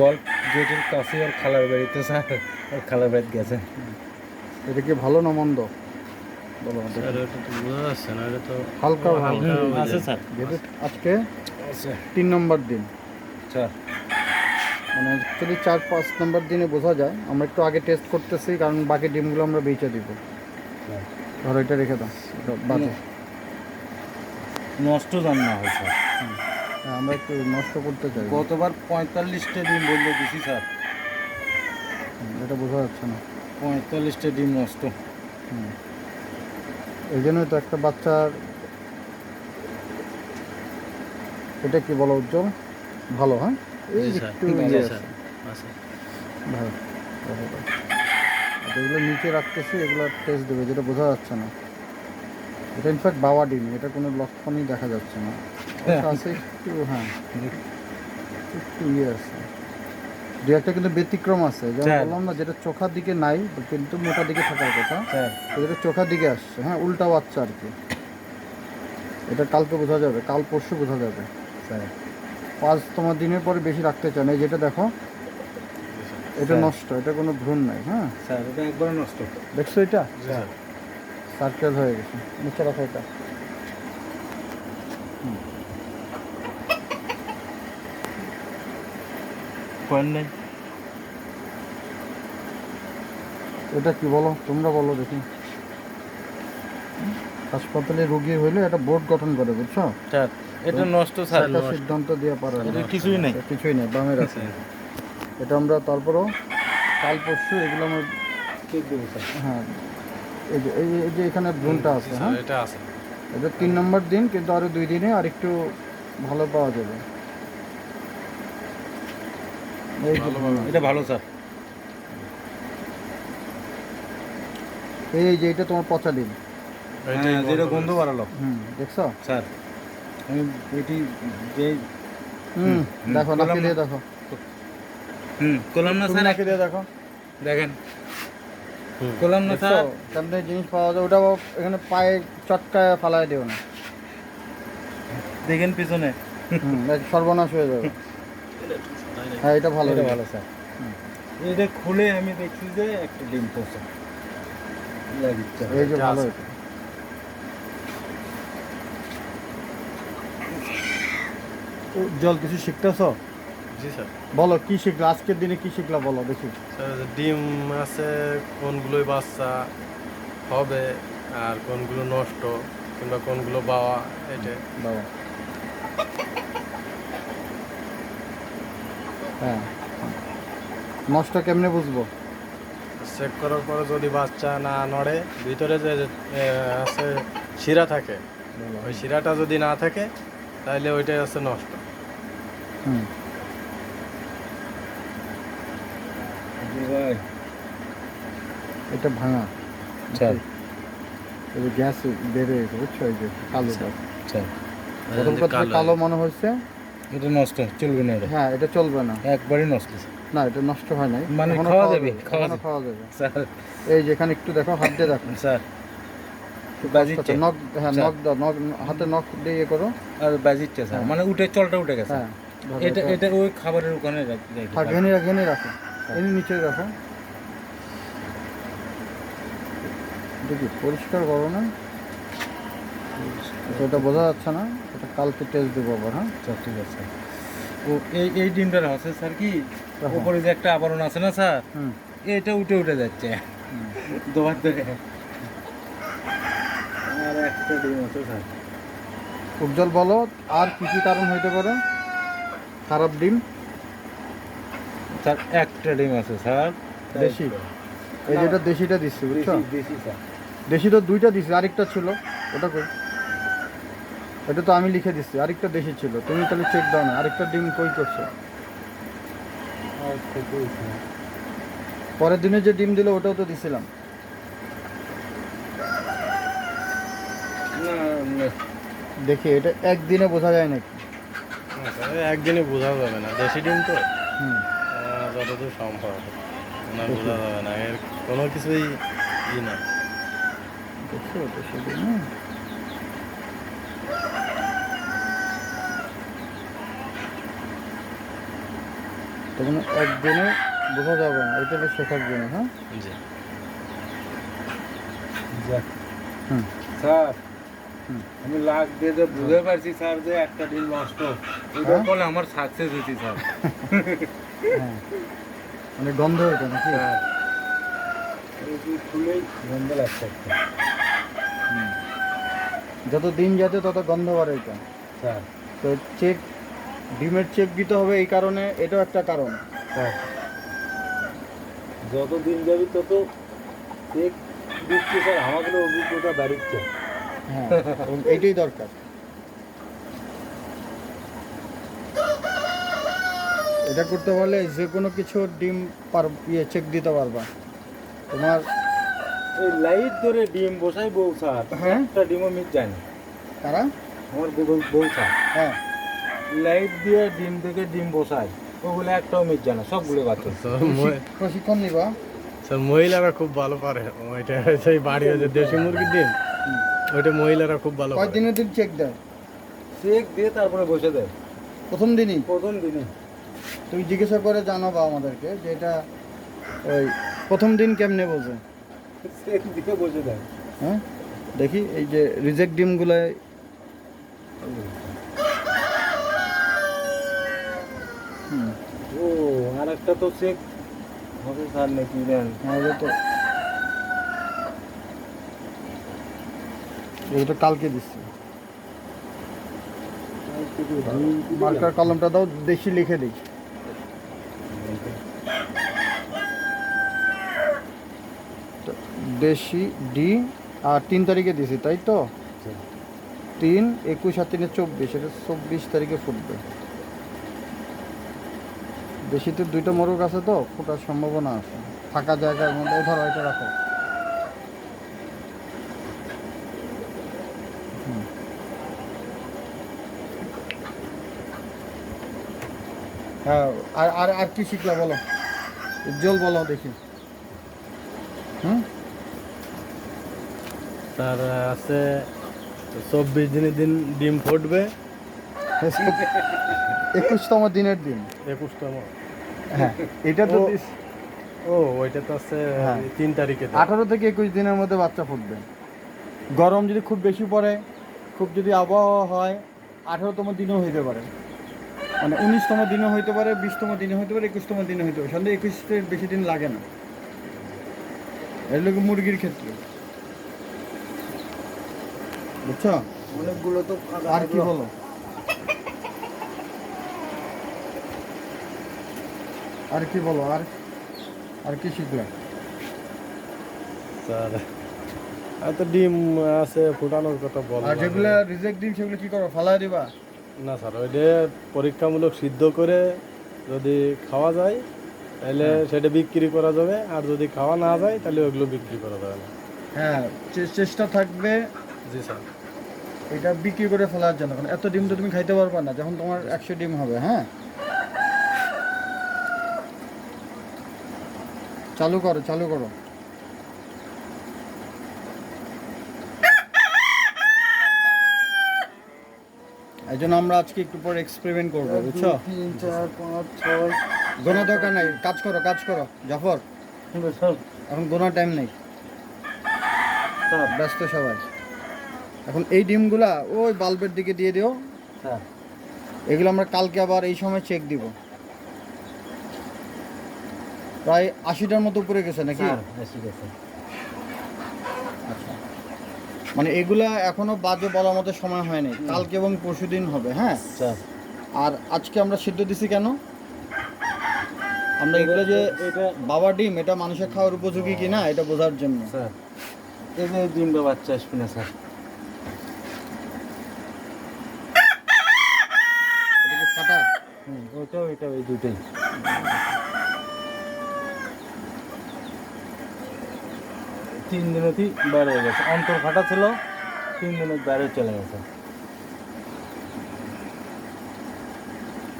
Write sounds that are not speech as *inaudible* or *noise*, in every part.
গল্প গেটের কাছে আর খালার বাড়িতে স্যার আর খালার বাড়িতে গেছে। এটা কি ভালো না মন্দ? হালকা আজকে আছে। তিন নম্বর দিন। স্যার মানে অ্যাকচুয়ালি চার পাঁচ নম্বর দিনে বোঝা যায় আমরা একটু আগে টেস্ট করতেছি কারণ বাকি ডিমগুলো আমরা বেঁচে দিব। ধরো এটা রেখে দাও। বাজে। নষ্ট জান না হয় স্যার। আমরা একটু নষ্ট করতে চাই। গতবার পঁয়তাল্লিশটা ডিম বললে দিছি স্যার। এটা বোঝা যাচ্ছে না। পঁয়তাল্লিশটা ডিম নষ্ট। হুম। এই জন্যই তো একটা বাচ্চার এটা কি বলো উজ্জ্বল? ভালো হ্যাঁ? এই একটু ইয়ে ভালো যেগুলো নিচে রাখতেছি এগুলো টেস্ট দেবে যেটা বোঝা যাচ্ছে না। এটা ইনফ্যাক্ট বাবা ডিম এটা কোনো লক্ষণই দেখা যাচ্ছে না। আছে একটু হ্যাঁ একটু ইয়ে আছে। দু একটা কিন্তু ব্যতিক্রম আছে। যেমন। বললাম না যেটা চোখার দিকে নাই কিন্তু মোটা দিকে থাকার কথা। এটা চোখার দিকে আসছে হ্যাঁ উল্টা বাচ্চা আর কি। এটা কালকে বোঝা যাবে কাল পরশু বোঝা যাবে। পাঁচ তোমার দিনের পরে বেশি রাখতে চান। এই যেটা দেখো এটা নষ্ট এটা কোনো ভ্রূণ নাই হ্যাঁ। স্যার এটা একবারে নষ্ট। দেখছ এটা? সার্কেল হয়ে গেছে। নিচে রাখো এটা। পয়েন্ট নেই। এটা কি বলো? তোমরা বলো দেখি। হাসপাতালে রোগী হইলে একটা বোর্ড গঠন করে বুঝছ? এটা নষ্ট স্যার একটা সিদ্ধান্ত দিয়ে পারে না। এটা কিছুই নেই। এটা কিছুই নেই বামের আছে। এটা আমরা তারপরও কাল পরশু এগুলো আমরা ঠিক দেবো স্যার। হ্যাঁ। এই যে এই এই যে এখানে ভ্রূণটা আছে হ্যাঁ? এটা আছে। এটা তিন নম্বর দিন কিন্তু আরও দুই দিনে আর একটু ভালো পাওয়া যাবে এই যে ভালো ভ্রূণ। ভালো। এটা ভালো স্যার। এই যে এটা তোমার পচা ডিম। হ্যাঁ, যেটা গন্ধ বাড়ালো। হুম দেখছ? স্যার আমি এটি যে হুম দেখো নাকি দিয়ে দেখো। হুম করলাম না স্যার? নাকি দিয়ে দেখো। দেখেন। না স্যার? জিনিস পাওয়া যায় ওটা এখানে পায়ে চটকায় ফালায় দিও না। দেখেন পিছনে। হুম সর্বনাশ হয়ে যাবে। *laughs* হ্যাঁ এটা ভালো এটা ভালো স্যার। এটা খুলে আমি দেখছি যে একটা ডিম পচা লাগিচ্ছে এই যে ভালো। এটা জল কিছু শিখতেছ? জি স্যার। বলো কি শিখলা? আজকের দিনে কি শিখলা বলো দেখি। ডিম আছে কোনগুলোই বাচ্চা হবে আর কোনগুলো নষ্ট কিংবা কোনগুলো বাওয়া এটা। বাবা হ্যাঁ। নষ্ট কেমনে বুঝব? চেক করার পরে যদি বাচ্চা না নড়ে ভিতরে যে আছে শিরা থাকে ওই শিরাটা যদি না থাকে তাহলে ওইটাই আছে নষ্ট। হুম। এটা ভাঙা। আচ্ছা। গ্যাস বেড়ে গেছে বুঝছ? এই যে কালোটা আচ্ছা। কালো মনে হচ্ছে। এটা নষ্ট চলবে না এটা। হ্যাঁ এটা চলবে না। একবারই নষ্ট। না এটা নষ্ট হয় নাই। মানে খাওয়া যাবে, খাওয়া খাওয়া যাবে। স্যার। এই যেখানে একটু দেখো হাত দিয়ে দেখো। স্যার। নখ হ্যাঁ নখ দাও নখ হাতে নখ দিয়ে ইয়ে করো। আর বাজিচ্ছে স্যার। হ্যাঁ। মানে উঠে চলটা উঠে গেছে। হ্যাঁ এটা এটা ওই খাবারের ওখানে রাখ- নিচে দেখি পরিষ্কার করো না। এটা বোঝা যাচ্ছে না। কালকে টেস্ট দেবো আবার হ্যাঁ? আচ্ছা ঠিক আছে। ও এই এই ডিমটার আছে স্যার কি? রাখো। উপরে যে একটা আবরণ আছে না স্যার? এটা উঠে উঠে যাচ্ছে। দোবার ধরে। আর একটা ডিম আছে স্যার। উজ্জ্বল বলো আর কি কি কারণ হইতে পারে? খারাপ ডিম? স্যার একটা ডিম আছে স্যার। দেশি? এই যেটা দেশিটা দিচ্ছি বুঝছ? দেশি স্যার। দেশি তো দুইটা দিছি আরেকটা ছিল। ওটা কই? এটা তো আমি লিখে দিচ্ছি আরেকটা দেশি ছিল। তুমি তাহলে চেক দাও না আরেকটা ডিম কই করছ? থেকে পরের দিনে যে ডিম দিল ওটাও তো দিছিলাম। দেখি এটা একদিনে বোঝা যায় নাকি? একদিনে বোঝা যাবে না দেশি ডিম তো। যতদূর সম্ভব না বোঝা যাবে না এর কোনো কিছুই ই না দেখছ দেশি ডিম তো একদিনে বোঝা যাবে না এটা শেখার জন্য হ্যাঁ? জি। যাক। হুম। স্যার আমি লাখ দিয়ে যে বুঝতে পারছি স্যার যে একটা দিন নষ্ট। ওইটা হ্যাঁ? বলে আমার সাকসেস হয়েছি স্যার। হ্যাঁ। মানে গন্ধ হইতো নাকি? স্যার। এই খুলেই গন্ধ লাগছে একটা। হুম। যত দিন যেত তত গন্ধ বাড়ে এটা। স্যার। তো চেক ডিমের চেক দিতে হবে এই কারণে এটাও একটা কারণ। স্যার যত দিন যাবি তত চেক দিচ্ছি স্যার আমাদের অভিজ্ঞতা বাড়িচ্ছে। হ্যাঁ এইটাই দরকার। এটা করতে পারলে যে কোনো কিছু ডিম পার ইয়ে চেক দিতে পারবা। তোমার এই লাইট ধরে ডিম বসাই বউ স্যার হ্যাঁ। একটা ডিমও মিট যায় না। তারা আমার বউ স্যার। হ্যাঁ। লাইট দিয়ে ডিম থেকে ডিম বসায়। ওগুলো একটাও মিট যায় না সবগুলো বাচ্চা প্রশিক্ষণ নিবা। স্যার মহিলারা খুব ভালো পারে। ওইটা সেই বাড়ি হয়েছে দেশি মুরগির ডিম। ওইটা মহিলারা খুব ভালো পারে। কয়েকদিনের দিন চেক দেয়? চেক দিয়ে তারপরে বসে দেয়। প্রথম দিনই? প্রথম দিনে তুমি জিজ্ঞাসা করে জানাবা আমাদেরকে যে এটা ওই প্রথম দিন কেমনে বোঝে? চেক দিয়ে বসে দেয়। হ্যাঁ? দেখি এই যে রিজেক্ট ডিমগুলো হুম ও আর একটা তো চেক হবে স্যার নাকি দেন? তো কালকে দিচ্ছি। মার্কার কলমটা দাও দেশি লিখে দিই। দেশি ডি আর তিন তারিখে দিছি তাই তো? তিন একুশ আর তিনে চব্বিশ এটা চব্বিশ তারিখে ফুটবে। দেশিতে দুইটা মোরগ আছে তো ফোটার সম্ভাবনা আছে। ফাঁকা জায়গার মধ্যে এই ধরো এটা রাখো। হ্যাঁ আর আর আর কি শিখলা বলো? উজ্জ্বল বলো দেখি। হুম? স্যার আছে চব্বিশ দিনের দিন ডিম ফুটবে। একুশতম দিনের দিন। একুশতম। হ্যাঁ। এটা তো ও- ওইটা তো আছে হ্যাঁ। তিন তারিখে। আঠারো থেকে একুশ দিনের মধ্যে বাচ্চা ফুটবে। গরম যদি খুব বেশি পড়ে খুব যদি আবহাওয়া হয় আঠারোতম দিনও হইতে পারে। মানে উনিশতম দিনও হইতে পারে বিশতম দিনে হইতে পারে একুশতম দিনে হইতে পারে। সন্ধ্যে একুশের বেশি দিন লাগে না। এর লোক মুরগির ক্ষেত্রে। বুঝছ? অনেকগুলো তো আর কি। বলো? আর কি বলো আর আর কি শিখলে? স্যার আর তো ডিম আছে ফুটানোর কথা বল আর যেগুলো রিজেক্ট দিন সেগুলো কি করো ফালাই দিবা? না স্যার ওইটা পরীক্ষামূলক সিদ্ধ করে যদি খাওয়া যায় তাহলে সেটা বিক্রি করা যাবে আর যদি খাওয়া না যায় তাহলে ওইগুলো বিক্রি করা যাবে না। হ্যাঁ চেষ্টা থাকবে জি স্যার। এটা বিক্রি করে ফেলার জন্য কারণ এত ডিম তো তুমি খাইতে পারবে না যখন তোমার একশো ডিম হবে হ্যাঁ? চালু করো চালু করো। এই জন্য আমরা আজকে একটু পর এক্সপেরিমেন্ট করব বুঝছ? তিন চার পাঁচ ছয়। গোনা দরকার নাই কাজ করো কাজ করো। জাফর এখন গোনার টাইম নেই। ব্যস্ত সবাই। এখন এই ডিমগুলা ওই বাল্বের দিকে দিয়ে দিও। এগুলো আমরা কালকে আবার এই সময় চেক দিব। প্রায় আশিটার মতো উপরে গেছে নাকি? গেছে। আচ্ছা। মানে এগুলা এখনও বাজে বলার মতো সময় হয়নি। কালকে এবং পরশু দিন হবে হ্যাঁ? স্যার। আর আজকে আমরা সিদ্ধ দিছি কেন? আমরা এগুলো যে এটা বাবা ডিম এটা মানুষের খাওয়ার উপযোগী কিনা এটা বোঝার জন্য। স্যার এই যে ডিমটা বাচ্চা আসবে না স্যার। ফাটা হুম ওইটাও এটা ওই দুটোই তিন দিনেতেই বের হয়ে গেছে। অন্তর ফাটা ছিল তিন দিনের বাইরে চলে গেছে।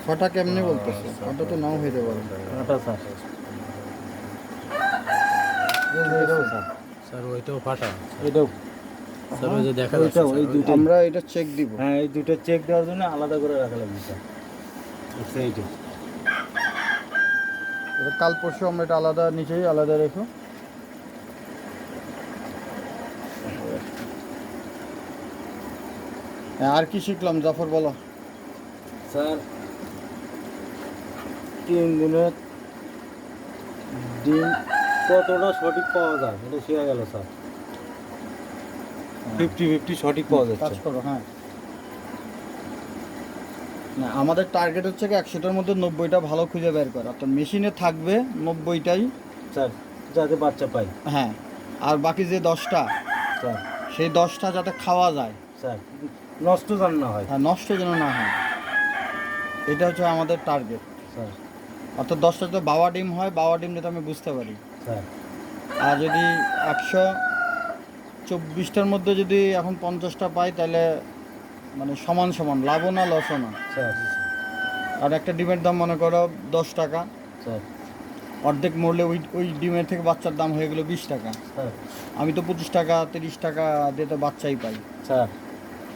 ফাটা কেমনে বলতেছে? ফাটা তো নাও হইতে পারে। ফাটা স্যার। ওইটাও ফাটা। এটাও। স্যার ওই যে দেখা যাচ্ছে এই দুটো আমরা এটা চেক দিব। হ্যাঁ এই দুটো চেক দেওয়ার জন্য আলাদা করে রাখা লাগবে স্যার। সেইটা এটা কাল পরশু আমরা এটা আলাদা নিচেই আলাদা রেখো। আর কি শিখলাম? জাফর বলো। স্যার তিন দিনের ডিম কতটা সঠিক পাওয়া যায়? এটা শেখা গেল স্যার। ফিফটি ফিফটি সঠিক পাওয়া যায় কাজ করো হ্যাঁ। না আমাদের টার্গেট হচ্ছে কি একশোটার মধ্যে নব্বইটা ভালো খুঁজে বের করা। তো মেশিনে থাকবে নব্বইটাই। স্যার যাতে বাচ্চা পাই হ্যাঁ আর বাকি যে দশটা স্যার। সেই দশটা যাতে খাওয়া যায়। স্যার নষ্ট যেন না হয়। আর নষ্ট যেন না হয়। এটা হচ্ছে আমাদের টার্গেট স্যার অর্থাৎ দশটা যদি বাবা ডিম হয় বাবা ডিম যাতে আমি বুঝতে পারি। স্যার। আর যদি একশো চব্বিশটার মধ্যে যদি এখন পঞ্চাশটা পাই তাহলে মানে সমান সমান লাভও না লসও না। স্যার। আর একটা ডিমের দাম মনে করো দশ টাকা। স্যার। অর্ধেক মরলে ওই ওই ডিমের থেকে বাচ্চার দাম হয়ে গেলো বিশ টাকা। আমি তো পঁচিশ টাকা তিরিশ টাকা দিয়ে তো বাচ্চাই পাই। স্যার।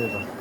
এটা দিয়ে দাও